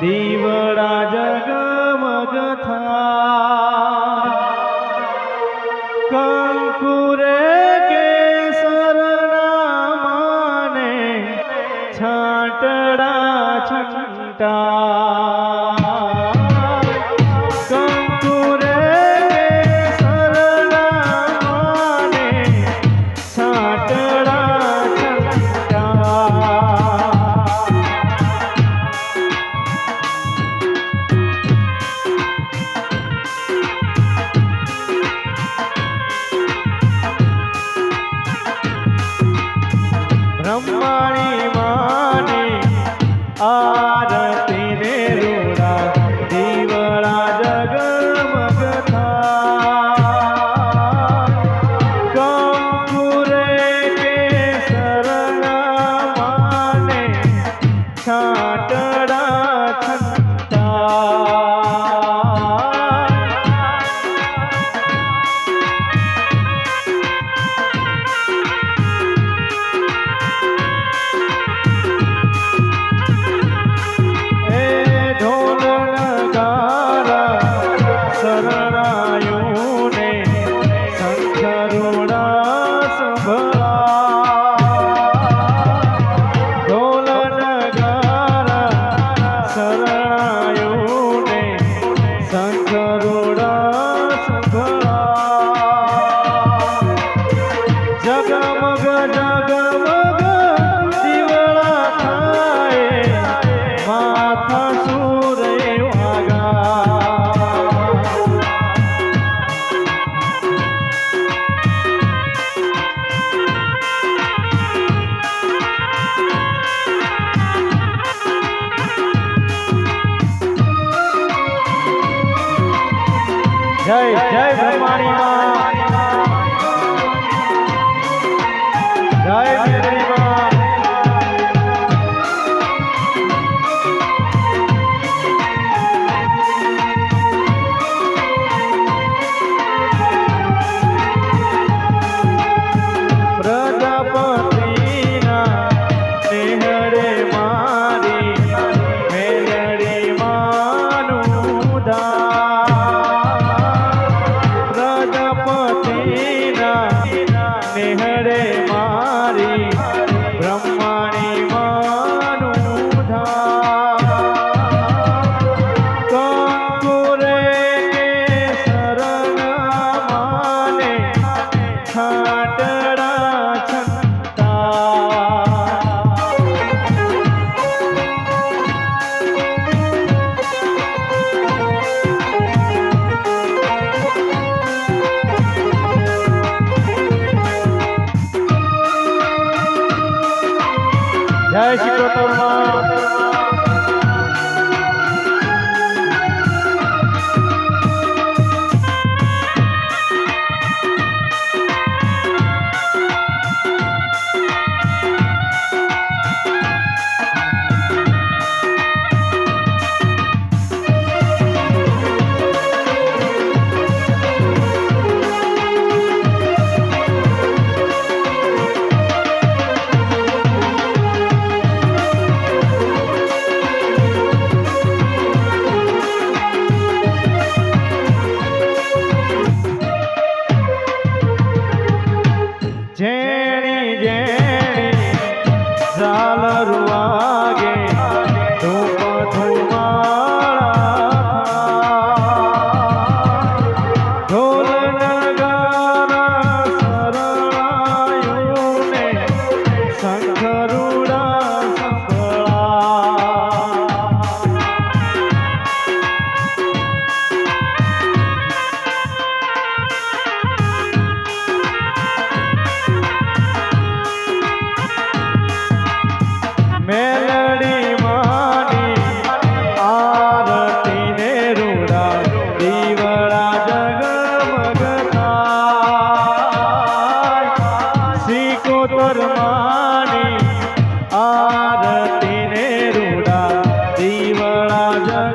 દીવડા જગમગ થા. કંકુરે કેસરના માને છાંટડા છંટા. જય જય બ્રહ્માણી માં.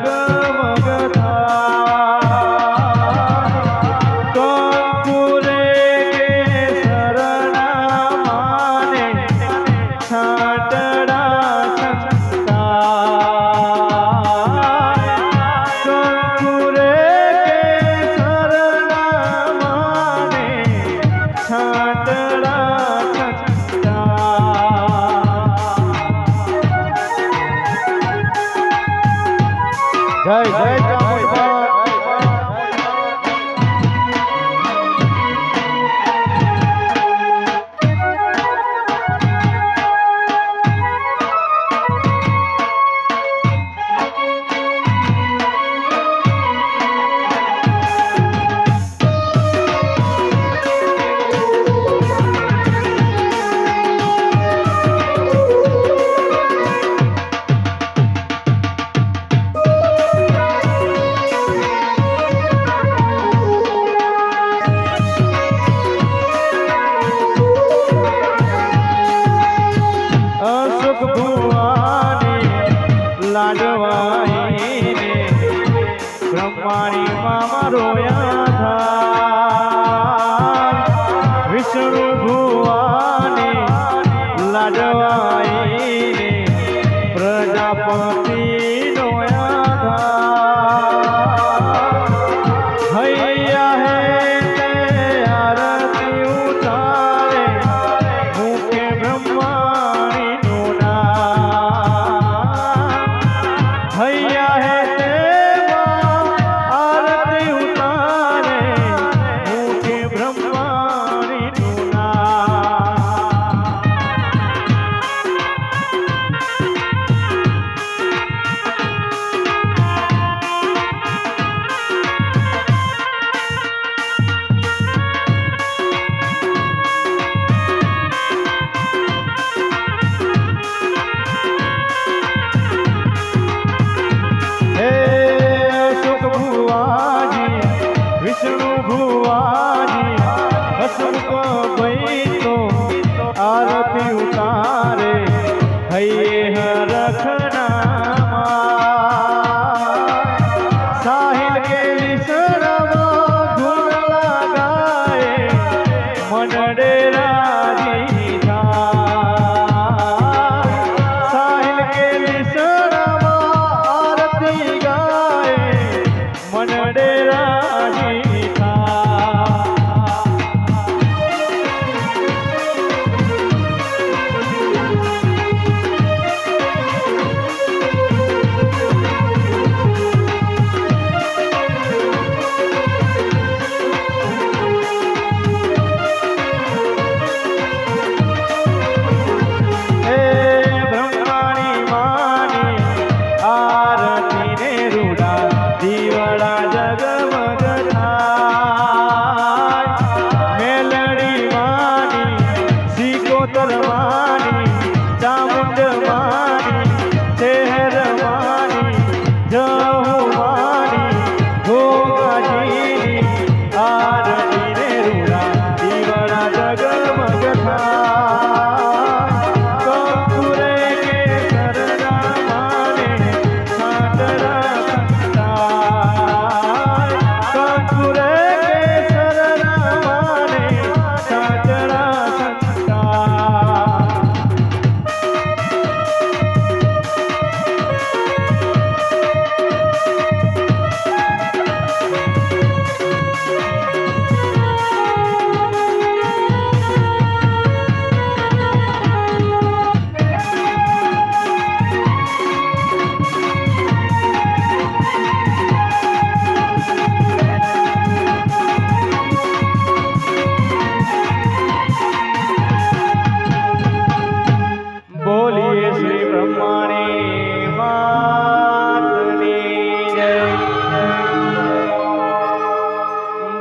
Bhagavan.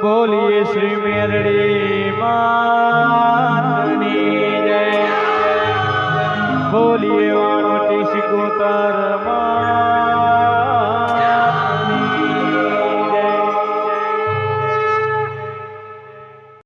બોલીએ શ્રી મેરડી માની જય. બોલીએ વાણોટી સિકોતરમાં